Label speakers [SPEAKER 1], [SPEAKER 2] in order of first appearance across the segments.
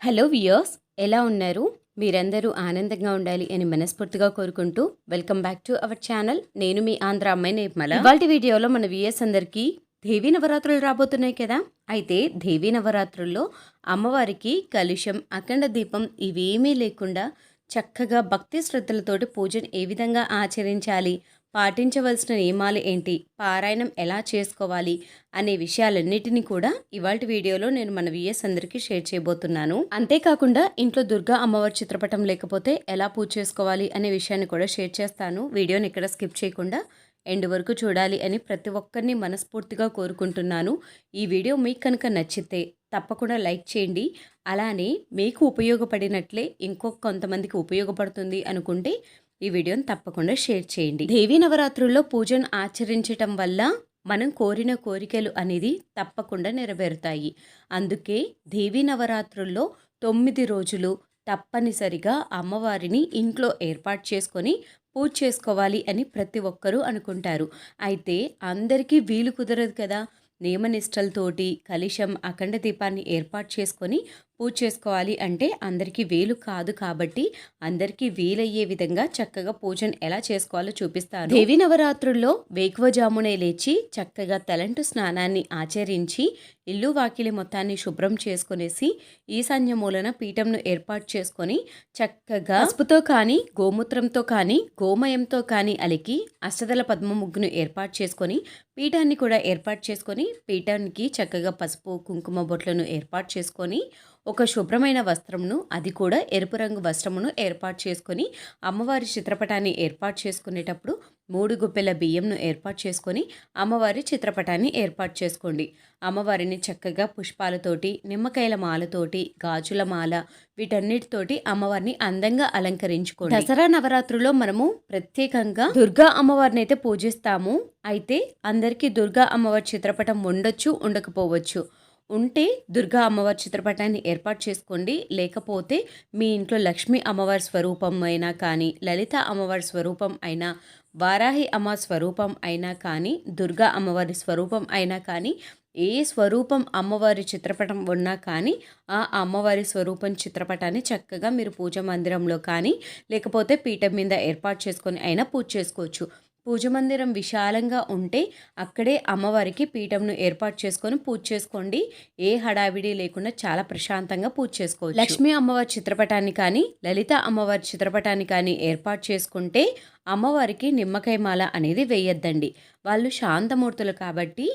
[SPEAKER 1] Hello viewers ఎలా ఉన్నారు? మీరందరూ ఆనందంగా ఉండాలి అని మనస్ఫూర్తిగా కోరుకుంటూ welcome back to our channel. నేను మీ ఆంధ్ర అమ్మాయి నేర్మల. ఇవాళ వీడియోలో మన వియర్స్ అందరికీ దేవీ నవరాత్రులు రాబోతున్నాయి కదా? అయితే దేవీ నవరాత్రుల్లో అమ్మవారికి కలుషం అఖండ దీపం ఇవేమీ లేకుండా చక్కగా భక్తి శ్రద్ధలతోటి పూజను ఏ విధంగా ఆచరించాలి? పాటించవలసిన నియమాలు ఏంటి? పారాయణం ఎలా చేసుకోవాలి? అనే విషయాలన్నిటినీ కూడా ఇవాళ వీడియోలో నేను మన విఎస్ అందరికీ షేర్ చేయబోతున్నాను. అంతేకాకుండా ఇంట్లో దుర్గా అమ్మవారి చిత్రపటం లేకపోతే ఎలా పూజ చేసుకోవాలి అనే విషయాన్ని కూడా షేర్ చేస్తాను. వీడియోని ఇక్కడ స్కిప్ చేయకుండా ఎండ్ వరకు చూడాలి అని ప్రతి ఒక్కరిని మనస్ఫూర్తిగా కోరుకుంటున్నాను. ఈ వీడియో మీకు కనుక నచ్చితే తప్పకుండా లైక్ చేయండి. అలానే మీకు ఉపయోగపడినట్లే ఇంకొక కొంతమందికి ఉపయోగపడుతుంది అనుకుంటే ఈ వీడియోని తప్పకుండా షేర్ చేయండి. దేవీ నవరాత్రుల్లో పూజను ఆచరించటం వల్ల మనం కోరిన కోరికలు అనేది తప్పకుండా నెరవేరుతాయి. అందుకే దేవీ నవరాత్రుల్లో తొమ్మిది రోజులు తప్పనిసరిగా అమ్మవారిని ఇంట్లో ఏర్పాటు చేసుకొని పూజ చేసుకోవాలి అని ప్రతి ఒక్కరూ అనుకుంటారు. అయితే అందరికీ వీలు కుదరదు కదా. నియమనిష్టలతోటి కలిశం అఖండ దీపాన్ని ఏర్పాటు చేసుకొని పూజ చేసుకోవాలి అంటే అందరికీ వీలు కాదు కాబట్టి అందరికీ వీలయ్యే విధంగా చక్కగా పూజను ఎలా చేసుకోవాలో చూపిస్తారు దేవి నవరాత్రుల్లో వేకువజామునే లేచి చక్కగా తలంటు స్నానాన్ని ఆచరించి ఇల్లు వాకిలి మొత్తాన్ని శుభ్రం చేసుకునేసి ఈశాన్య మూలన పీఠంను ఏర్పాటు చేసుకొని చక్కగా పసుపుతో కానీ గోమూత్రంతో కానీ గోమయంతో కానీ అలికి అష్టదల పద్మ ముగ్గును ఏర్పాటు చేసుకొని పీఠాన్ని కూడా ఏర్పాటు చేసుకొని పీఠానికి చక్కగా పసుపు కుంకుమ బొట్లను ఏర్పాటు చేసుకొని ఒక శుభ్రమైన వస్త్రమును అది కూడా ఎరుపు రంగు వస్త్రమును ఏర్పాటు చేసుకొని అమ్మవారి చిత్రపటాన్ని ఏర్పాటు చేసుకునేటప్పుడు మూడు గుప్పెల బియ్యంను ఏర్పాటు చేసుకొని అమ్మవారి చిత్రపటాన్ని ఏర్పాటు చేసుకోండి. అమ్మవారిని చక్కగా పుష్పాలతోటి నిమ్మకాయల మాలతోటి గాజుల మాల వీటన్నిటితోటి అమ్మవారిని అందంగా అలంకరించుకోండి. దసరా నవరాత్రులో మనము ప్రత్యేకంగా దుర్గా అమ్మవారిని అయితే పూజిస్తాము. అయితే అందరికీ దుర్గా అమ్మవారి చిత్రపటం ఉండొచ్చు ఉండకపోవచ్చు. ఉంటే దుర్గా అమ్మవారి చిత్రపటాన్ని ఏర్పాటు చేసుకోండి. లేకపోతే మీ ఇంట్లో లక్ష్మీ అమ్మవారి స్వరూపం అయినా కానీ లలిత అమ్మవారి స్వరూపం అయినా వారాహి అమ్మ స్వరూపం అయినా కానీ దుర్గా అమ్మవారి స్వరూపం అయినా కానీ ఏ స్వరూపం అమ్మవారి చిత్రపటం ఉన్నా కానీ ఆ అమ్మవారి స్వరూపం చిత్రపటాన్ని చక్కగా మీరు పూజ మందిరంలో కానీ లేకపోతే పీఠం మీద ఏర్పాటు చేసుకొని అయినా పూజ చేసుకోవచ్చు. పూజ మందిరం విశాలంగా ఉంటే అక్కడే అమ్మవారికి పీఠంను ఏర్పాటు చేసుకొని పూజ చేసుకోండి. ఏ హడావిడి లేకుండా చాలా ప్రశాంతంగా పూజ చేసుకోవచ్చు. లక్ష్మీ అమ్మవారి చిత్రపటాన్ని కానీ లలిత అమ్మవారి చిత్రపటాన్ని కానీ ఏర్పాటు చేసుకుంటే అమ్మవారికి నిమ్మకాయ మాల అనేది వేయొద్దండి. వాళ్ళు శాంతమూర్తులు కాబట్టి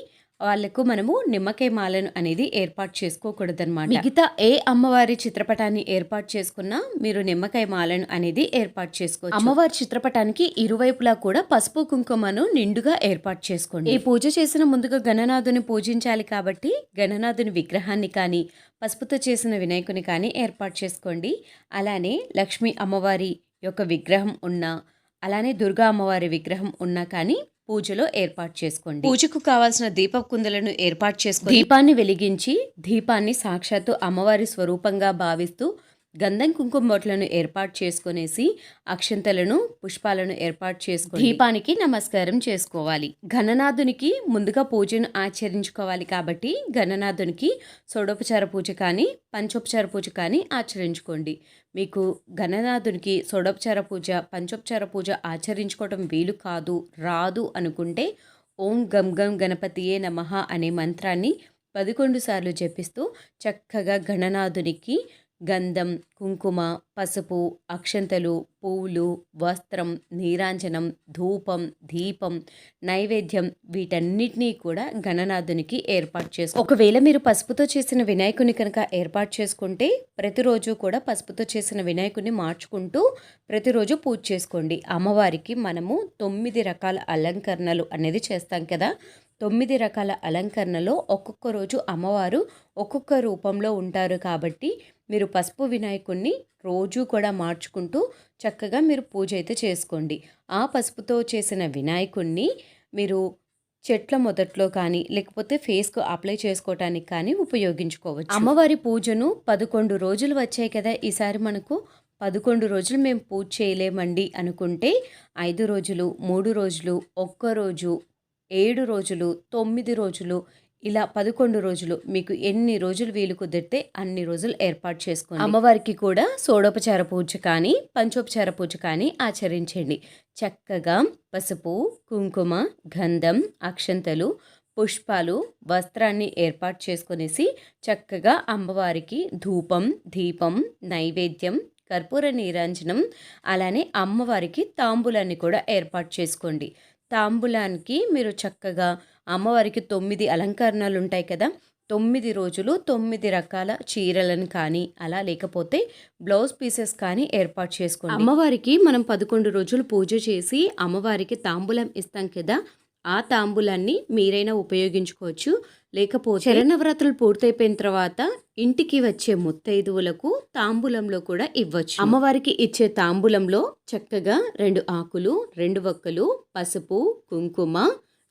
[SPEAKER 1] వాళ్ళకు మనము నిమ్మకాయ మాలను అనేది ఏర్పాటు చేసుకోకూడదన్నమాట. మిగతా ఏ అమ్మవారి చిత్రపటాన్ని ఏర్పాటు చేసుకున్నా మీరు నిమ్మకాయ మాలను అనేది ఏర్పాటు చేసుకోవచ్చు. అమ్మవారి చిత్రపటానికి ఇరువైపులా కూడా పసుపు కుంకుమను నిండుగా ఏర్పాటు చేసుకోండి. ఈ పూజ చేసిన ముందుగా గణనాథుని పూజించాలి కాబట్టి గణనాథుని విగ్రహాన్ని కానీ పసుపుతో చేసిన వినాయకుని కానీ ఏర్పాటు చేసుకోండి. అలానే లక్ష్మీ అమ్మవారి యొక్క విగ్రహం ఉన్నా అలానే దుర్గా అమ్మవారి విగ్రహం ఉన్నా కానీ పూజలో ఏర్పాటు చేసుకోండి. పూజకు కావాల్సిన దీప కుందలను ఏర్పాటు చేసుకుని దీపాన్ని వెలిగించి దీపాన్ని సాక్షాత్తు అమ్మవారి స్వరూపంగా భావిస్తూ గంధం కుంకుమ బొట్లను ఏర్పాటు చేసుకునేసి అక్షంతలను పుష్పాలను ఏర్పాటు చేసుకుని దీపానికి నమస్కారం చేసుకోవాలి. గణనాథునికి ముందుగా పూజను ఆచరించుకోవాలి కాబట్టి గణనాథునికి సోడోపచార పూజ కానీ పంచోపచార పూజ కానీ ఆచరించుకోండి. మీకు గణనాథునికి సోడోపచార పూజ పంచోపచార పూజ ఆచరించుకోవడం వీలు కాదు రాదు అనుకుంటే ఓం గం గం గణపతియే నమః అనే మంత్రాన్ని పదకొండు సార్లు జపిస్తూ చక్కగా గణనాథునికి గంధం కుంకుమ పసుపు అక్షంతలు పువ్వులు వస్త్రం నీరాంజనం ధూపం దీపం నైవేద్యం వీటన్నిటినీ కూడా గణనాథునికి ఏర్పాటు చేసుకో ఒకవేళ మీరు పసుపుతో చేసిన వినాయకుని కనుక ఏర్పాటు చేసుకుంటే ప్రతిరోజు కూడా పసుపుతో చేసిన వినాయకుని మార్చుకుంటూ ప్రతిరోజు పూజ చేసుకోండి. అమ్మవారికి మనము తొమ్మిది రకాల అలంకరణలు అనేది చేస్తాం కదా. తొమ్మిది రకాల అలంకరణలో ఒక్కొక్క రోజు అమ్మవారు ఒక్కొక్క రూపంలో ఉంటారు కాబట్టి మీరు పసుపు వినాయకుడిని రోజు కూడా మార్చుకుంటూ చక్కగా మీరు పూజ అయితే చేసుకోండి. ఆ పసుపుతో చేసిన వినాయకుడిని మీరు చెట్ల మొదట్లో కానీ లేకపోతే ఫేస్కు అప్లై చేసుకోవటానికి కానీ ఉపయోగించుకోవచ్చు. అమ్మవారి పూజను పదకొండు రోజులు వచ్చాయి కదా ఈసారి మనకు పదకొండు రోజులు మేము పూజ చేయలేమండి అనుకుంటే ఐదు రోజులు మూడు రోజులు ఒక్క రోజు ఏడు రోజులు తొమ్మిది రోజులు ఇలా పదకొండు రోజులు మీకు ఎన్ని రోజులు వీలు కుదిరితే అన్ని రోజులు ఏర్పాటు చేసుకోండి. అమ్మవారికి కూడా సోడోపచార పూజ కానీ పంచోపచార పూజ కానీ ఆచరించండి. చక్కగా పసుపు కుంకుమ గంధం అక్షంతలు పుష్పాలు వస్త్రాన్ని ఏర్పాటు చేసుకునేసి చక్కగా అమ్మవారికి ధూపం దీపం నైవేద్యం కర్పూర నీరాంజనం అలానే అమ్మవారికి తాంబూలాన్ని కూడా ఏర్పాటు చేసుకోండి. తాంబూలానికి మీరు చక్కగా అమ్మవారికి తొమ్మిది అలంకరణలు ఉంటాయి కదా. తొమ్మిది రోజులు తొమ్మిది రకాల చీరలను కానీ అలా లేకపోతే బ్లౌజ్ పీసెస్ కానీ ఏర్పాటు చేసుకోండి. అమ్మవారికి మనం పదకొండు రోజులు పూజ చేసి అమ్మవారికి తాంబూలం ఇస్తాం కదా. ఆ తాంబూలాన్ని మీరైనా ఉపయోగించుకోవచ్చు. లేకపోతే శరణవరాత్రులు పూర్తయిపోయిన తర్వాత ఇంటికి వచ్చే ముత్తైదువులకు తాంబూలంలో కూడా ఇవ్వచ్చు. అమ్మవారికి ఇచ్చే తాంబూలంలో చక్కగా రెండు ఆకులు రెండు వక్కలు పసుపు కుంకుమ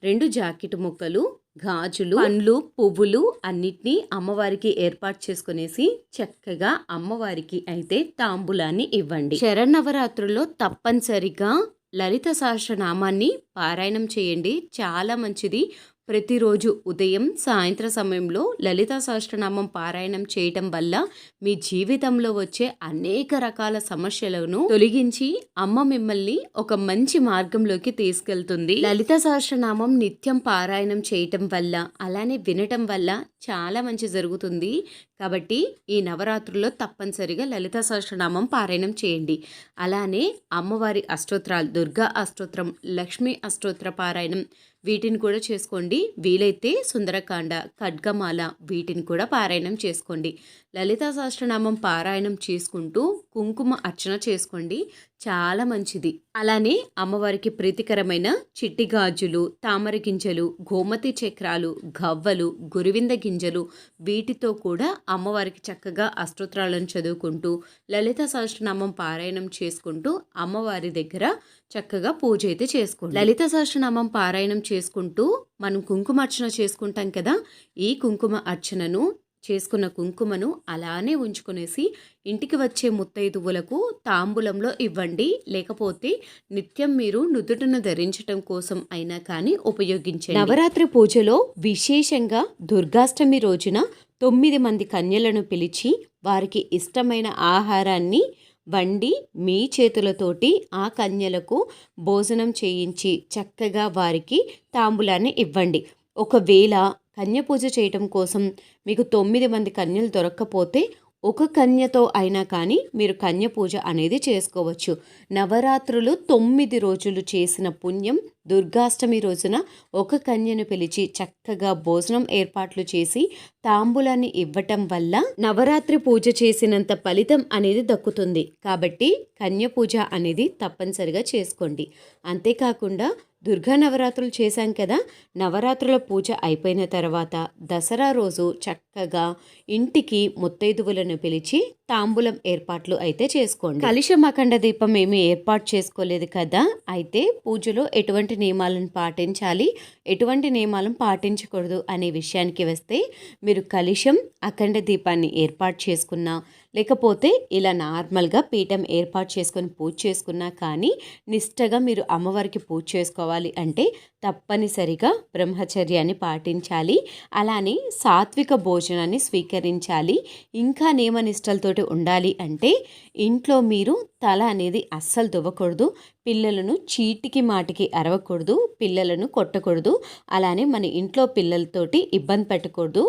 [SPEAKER 1] రెండు జాకెట్ ముక్కలు గాజులు పండ్లు పువ్వులు అన్నిటినీ అమ్మవారికి ఏర్పాటు చేసుకునేసి చక్కగా అమ్మవారికి అయితే తాంబూలాన్ని ఇవ్వండి. శరణవరాత్రుల్లో తప్పనిసరిగా లలిత సహస్రనామాన్ని పారాయణం చేయండి. చాలా మంచిది. ప్రతిరోజు ఉదయం సాయంత్ర సమయంలో లలిత సహస్రనామం పారాయణం చేయటం వల్ల మీ జీవితంలో వచ్చే అనేక రకాల సమస్యలను తొలగించి అమ్మ మిమ్మల్ని ఒక మంచి మార్గంలోకి తీసుకెళ్తుంది. లలిత సహస్రనామం నిత్యం పారాయణం చేయటం వల్ల అలానే వినటం వల్ల చాలా మంచి జరుగుతుంది. కాబట్టి ఈ నవరాత్రుల్లో తప్పనిసరిగా లలిత సహస్రనామం పారాయణం చేయండి. అలానే అమ్మవారి అష్టోత్రాలు దుర్గా అష్టోత్రం లక్ష్మీ అష్టోత్ర పారాయణం వీటిని కూడా చేసుకోండి. వీలైతే సుందరకాండ ఖడ్గమాల వీటిని కూడా పారాయణం చేసుకోండి. లలితా సహస్రనామం పారాయణం చేసుకుంటూ కుంకుమ అర్చన చేసుకోండి. చాలా మంచిది. అలానే అమ్మవారికి ప్రీతికరమైన చిట్టి గాజులు తామర గింజలు గోమతి చక్రాలు గవ్వలు గురివింద గింజలు వీటితో కూడా అమ్మవారికి చక్కగా అష్టోత్రాలను చదువుకుంటూ లలిత సహస్రనామం పారాయణం చేసుకుంటూ అమ్మవారి దగ్గర చక్కగా పూజ అయితే చేసుకోండి. లలిత సహస్రనామం పారాయణం చేసుకుంటూ మనం కుంకుమ అర్చన చేసుకుంటాం కదా ఈ కుంకుమ అర్చనను చేసుకున్న కుంకుమను అలానే ఉంచుకునేసి ఇంటికి వచ్చే ముత్తైదువులకు తాంబూలంలో ఇవ్వండి. లేకపోతే నిత్యం మీరు నుదుటను ధరించటం కోసం అయినా కానీ ఉపయోగించండి. నవరాత్రి పూజలో విశేషంగా దుర్గాష్టమి రోజున తొమ్మిది మంది కన్యలను పిలిచి వారికి ఇష్టమైన ఆహారాన్ని వండి మీ చేతులతోటి ఆ కన్యలకు భోజనం చేయించి చక్కగా వారికి తాంబూలాన్ని ఇవ్వండి. ఒకవేళ కన్య పూజ చేయటం కోసం మీకు తొమ్మిది మంది కన్యలు దొరక్కపోతే ఒక కన్యతో అయినా కానీ మీరు కన్య పూజ అనేది చేసుకోవచ్చు. నవరాత్రులు తొమ్మిది రోజులు చేసిన పుణ్యం దుర్గాష్టమి రోజున ఒక కన్యను పిలిచి చక్కగా భోజనం ఏర్పాట్లు చేసి తాంబూలాన్ని ఇవ్వటం వల్ల నవరాత్రి పూజ చేసినంత ఫలితం అనేది దక్కుతుంది. కాబట్టి కన్య పూజ అనేది తప్పనిసరిగా చేసుకోండి. అంతేకాకుండా దుర్గా నవరాత్రులు చేశాం కదా నవరాత్రుల పూజ అయిపోయిన తర్వాత దసరా రోజు చక్కగా ఇంటికి ముత్తైదువులను పిలిచి తాంబూలం ఏర్పాట్లు అయితే చేసుకోండి. కలిష అఖండ దీపం ఏమీ ఏర్పాటు చేసుకోలేదు కదా అయితే పూజలో ఎటువంటి నియమాలను పాటించాలి? ఎటువంటి నియమాలను పాటించకూడదు అనే విషయానికి వస్తే మీరు కలుషం అఖండ దీపాన్ని ఏర్పాటు చేసుకున్నా లేకపోతే ఇలా నార్మల్గా పీఠం ఏర్పాటు చేసుకొని పూజ చేసుకున్నా కానీ నిష్టగా మీరు అమ్మవారికి పూజ చేసుకోవాలి అంటే తప్పనిసరిగా బ్రహ్మచర్యాన్ని పాటించాలి. అలానే సాత్విక భోజనాన్ని స్వీకరించాలి. ఇంకా నియమనిష్టలతోటి ఉండాలి అంటే ఇంట్లో మీరు తల అనేది అస్సలు దువ్వకూడదు. పిల్లలను చీటికి మాటికి అరవకూడదు. పిల్లలను కొట్టకూడదు. అలానే మన ఇంట్లో పిల్లలతోటి ఇబ్బంది పెట్టకూడదు.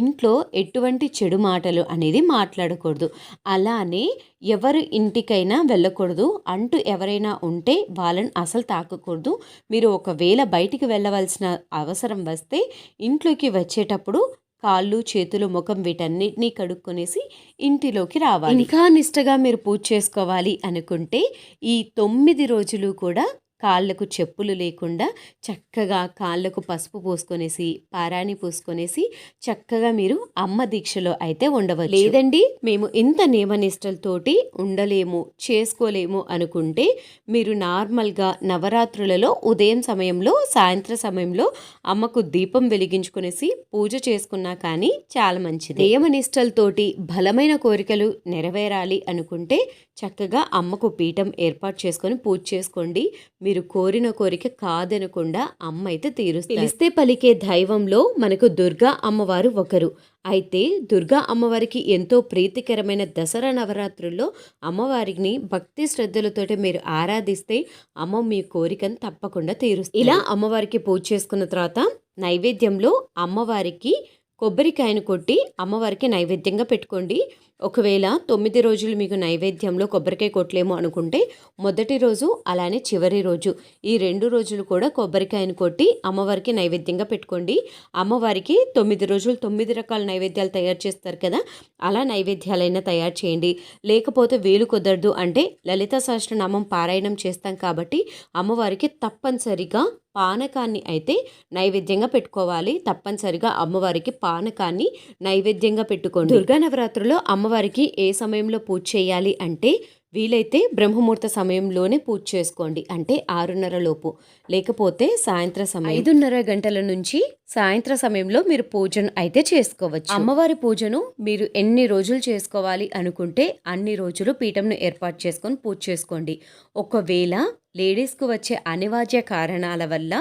[SPEAKER 1] ఇంట్లో ఎటువంటి చెడు మాటలు అనేది మాట్లాడకూడదు. అలానే ఎవరు ఇంటికైనా వెళ్ళకూడదు. అంటూ ఎవరైనా ఉంటే వాళ్ళని అసలు తాకకూడదు. మీరు ఒకవేళ బయటికి వెళ్ళవలసిన అవసరం వస్తే ఇంట్లోకి వచ్చేటప్పుడు కాళ్ళు చేతులు ముఖం వీటన్నిటినీ కడుక్కొనేసి ఇంటిలోకి రావాలి. ఇంకా నిష్టగా మీరు పూజ చేసుకోవాలి అనుకుంటే ఈ తొమ్మిది రోజులు కూడా కాళ్ళకు చెప్పులు లేకుండా చక్కగా కాళ్ళకు పసుపు పోసుకొనేసి పారాణి పోసుకొనేసి చక్కగా మీరు అమ్మ దీక్షలో అయితే ఉండవచ్చు. లేదండి మేము ఇంత నియమనిష్టలతోటి ఉండలేము చేసుకోలేము అనుకుంటే మీరు నార్మల్గా నవరాత్రులలో ఉదయం సమయంలో సాయంత్ర సమయంలో అమ్మకు దీపం వెలిగించుకునేసి పూజ చేసుకున్నా కానీ చాలా మంచిది. నియమనిష్టలతోటి బలమైన కోరికలు నెరవేరాలి అనుకుంటే చక్కగా అమ్మకు పీఠం ఏర్పాటు చేసుకొని పూజ చేసుకోండి. మీరు కోరిన కోరిక కాదనకుండా అమ్మ అయితే తీరుస్తారు. పిలిస్తే పలికే దైవంలో మనకు దుర్గా అమ్మవారు ఒకరు. అయితే దుర్గా అమ్మవారికి ఎంతో ప్రీతికరమైన దసరా నవరాత్రుల్లో అమ్మవారిని భక్తి శ్రద్ధలతోటి మీరు ఆరాధిస్తే అమ్మ మీ కోరికను తప్పకుండా తీరుస్తుంది ఇలా అమ్మవారికి పూజ చేసుకున్న తర్వాత నైవేద్యంలో అమ్మవారికి కొబ్బరికాయను కొట్టి అమ్మవారికి నైవేద్యంగా పెట్టుకోండి. ఒకవేళ తొమ్మిది రోజులు మీకు నైవేద్యంలో కొబ్బరికాయ కొట్టలేము అనుకుంటే మొదటి రోజు అలానే చివరి రోజు. ఈ రెండు రోజులు కూడా కొబ్బరికాయను కొట్టి అమ్మవారికి నైవేద్యంగా పెట్టుకోండి. అమ్మవారికి తొమ్మిది రోజులు తొమ్మిది రకాల నైవేద్యాలు తయారు చేస్తారు కదా అలా నైవేద్యాలైనా తయారు చేయండి. లేకపోతే వేలు కుదరదు అంటే లలిత సహస్రనామం పారాయణం చేస్తాం కాబట్టి అమ్మవారికి తప్పనిసరిగా పానకాన్ని అయితే నైవేద్యంగా పెట్టుకోవాలి. తప్పనిసరిగా అమ్మవారికి పానకాన్ని నైవేద్యంగా పెట్టుకోండి. దుర్గా నవరాత్రుల్లో అమ్మవారికి ఏ సమయంలో పూజ చేయాలి అంటే వీలైతే బ్రహ్మముహూర్త సమయంలోనే పూజ చేసుకోండి. అంటే ఆరున్నర లోపు. లేకపోతే సాయంత్రం సమయం. ఐదున్నర గంటల నుంచి సాయంత్రం సమయంలో మీరు పూజను అయితే చేసుకోవచ్చు. అమ్మవారి పూజను మీరు ఎన్ని రోజులు చేసుకోవాలి అనుకుంటే అన్ని రోజులు పీఠంను ఏర్పాటు చేసుకొని పూజ చేసుకోండి. ఒకవేళ లేడీస్కు వచ్చే అనివార్య కారణాల వల్ల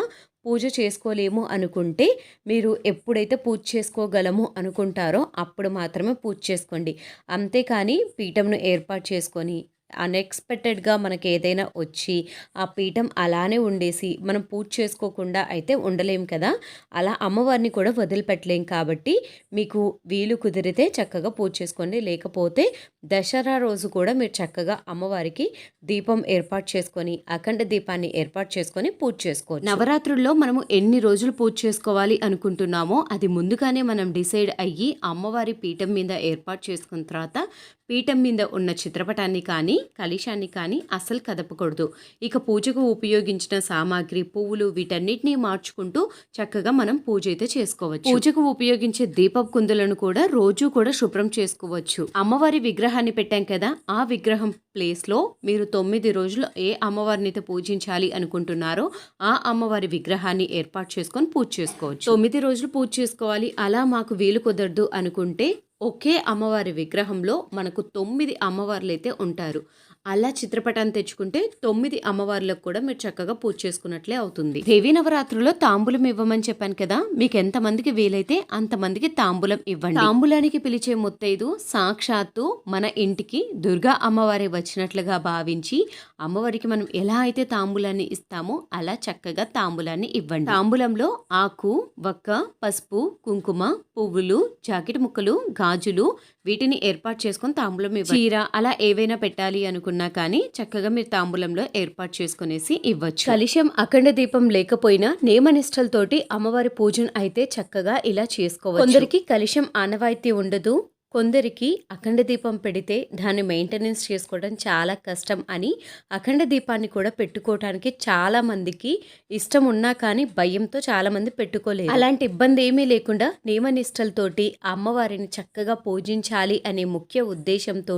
[SPEAKER 1] పూజ చేసుకోలేము అనుకుంటే మీరు ఎప్పుడైతే పూజ చేసుకోగలము అనుకుంటారో అప్పుడు మాత్రమే పూజ చేసుకోండి. అంతేకాని పీఠంను ఏర్పాటు చేసుకొని అన్ఎక్స్పెక్టెడ్గా మనకి ఏదైనా వచ్చి ఆ పీఠం అలానే ఉండేసి మనం పూజ చేసుకోకుండా అయితే ఉండలేం కదా. అలా అమ్మవారిని కూడా వదిలిపెట్టలేం కాబట్టి మీకు వీలు కుదిరితే చక్కగా పూజ చేసుకోండి. లేకపోతే దసరా రోజు కూడా మీరు చక్కగా అమ్మవారికి దీపం ఏర్పాటు చేసుకొని అఖండ దీపాన్ని ఏర్పాటు చేసుకొని పూజ చేసుకోవచ్చు. నవరాత్రుల్లో మనము ఎన్ని రోజులు పూజ చేసుకోవాలి అనుకుంటున్నామో అది ముందుగానే మనం డిసైడ్ అయ్యి అమ్మవారి పీఠం మీద ఏర్పాటు చేసుకున్న తర్వాత పీఠం మీద ఉన్న చిత్రపటాన్ని కానీ కలిశాన్ని కానీ అస్సలు కదపకూడదు. ఇక పూజకు ఉపయోగించిన సామాగ్రి పువ్వులు వీటన్నిటినీ మార్చుకుంటూ చక్కగా మనం పూజ అయితే చేసుకోవచ్చు. పూజకు ఉపయోగించే దీపపు కుందులను కూడా రోజు కూడా శుభ్రం చేసుకోవచ్చు. అమ్మవారి విగ్రహాన్ని పెట్టాం కదా ఆ విగ్రహం ప్లేస్లో మీరు తొమ్మిది రోజులు ఏ అమ్మవారిని అయితే పూజించాలి అనుకుంటున్నారో ఆ అమ్మవారి విగ్రహాన్ని ఏర్పాటు చేసుకొని పూజ చేసుకోవచ్చు. తొమ్మిది రోజులు పూజ చేసుకోవాలి అలా మాకు వీలు కుదరదు అనుకుంటే ఒకే అమ్మవారి విగ్రహంలో మనకు తొమ్మిది అమ్మవార్లు అయితే ఉంటారు. అలా చిత్రపటాన్ని తెచ్చుకుంటే తొమ్మిది అమ్మవార్లకు కూడా మీరు చక్కగా పూజ చేసుకున్నట్లే అవుతుంది. దేవీ నవరాత్రులో తాంబూలం ఇవ్వమని చెప్పాను కదా మీకు ఎంతమందికి వీలైతే అంతమందికి తాంబూలం ఇవ్వండి. తాంబూలానికి పిలిచే ముత్తైదు సాక్షాత్తు మన ఇంటికి దుర్గా అమ్మవారి వచ్చినట్లుగా భావించి అమ్మవారికి మనం ఎలా అయితే తాంబూలాన్ని ఇస్తామో అలా చక్కగా తాంబూలాన్ని ఇవ్వండి. తాంబూలంలో ఆకు వక్క పసుపు కుంకుమ పువ్వులు జాకెట్ ముక్కలు గాజులు వీటిని ఏర్పాటు చేసుకొని తాంబూలం చీర అలా ఏవైనా పెట్టాలి అనుకున్నా కానీ చక్కగా మీరు తాంబూలంలో ఏర్పాటు చేసుకునేసి ఇవ్వచ్చు. కలుషం అఖండ దీపం లేకపోయినా నియమనిష్టలతోటి అమ్మవారి పూజను అయితే చక్కగా ఇలా చేసుకోవచ్చు. కొందరికి కలుషం ఆనవాయితీ ఉండదు. కొందరికి అఖండ దీపం పెడితే దాన్ని మెయింటెనెన్స్ చేసుకోవడం చాలా కష్టం అని అఖండ దీపాన్ని కూడా పెట్టుకోవడానికి చాలా మందికి ఇష్టం ఉన్నా కానీ భయంతో చాలా మంది పెట్టుకోలేదు అలాంటి ఇబ్బంది ఏమీ లేకుండా నియమనిష్టలతోటి అమ్మవారిని చక్కగా పూజించాలి అనే ముఖ్య ఉద్దేశంతో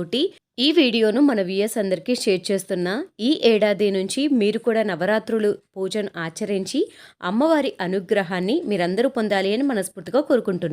[SPEAKER 1] ఈ వీడియోను మన విఎస్ అందరికీ షేర్ చేస్తున్నా ఈ ఏడాది నుంచి మీరు కూడా నవరాత్రులు పూజను ఆచరించి అమ్మవారి అనుగ్రహాన్ని మీరందరూ పొందాలి అని మనస్ఫూర్తిగా కోరుకుంటున్నా.